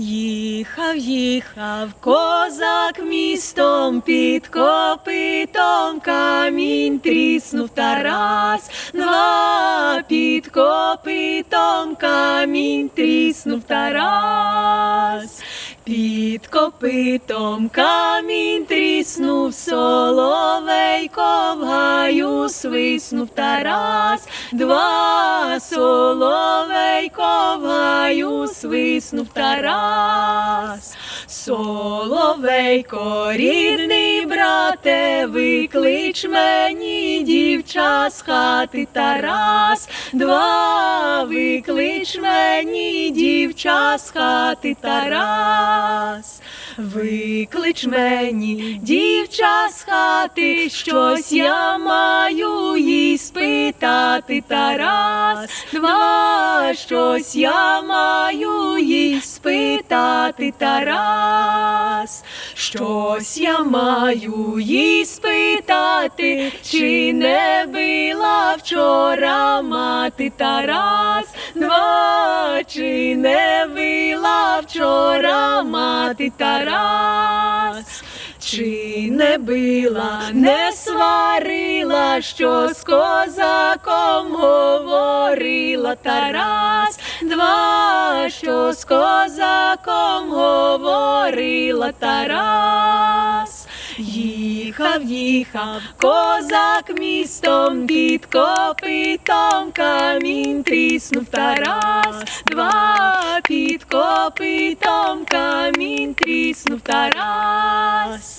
Їхав, їхав козак містом під копитом камінь тріснув Тарас, два під копитом камінь тріснув та раз, Під копитом камінь тріснув соловейко в гаю свиснув Тарас, два соловейко в гаю свиснув Тарас. Соловейко, рідний брате, виклич мені дівча з хати Тарас, два виклич мені дівча з хати Тарас. Виклич мені дівча з хати, щось я маю їй спитати, Тарас. Два, щось я маю їй спитати, Тарас. Щось я маю їй спитати, чи не била вчора мати Тарас. Два, чи не мати Тарас. Чи не била, не сварила, що з козаком говорила Тарас, два, що з козаком говорила Тарас. Їхав, їхав, козак містом під копитом камінь тріснув Тарас, два копитом камінь тріснув Тарас.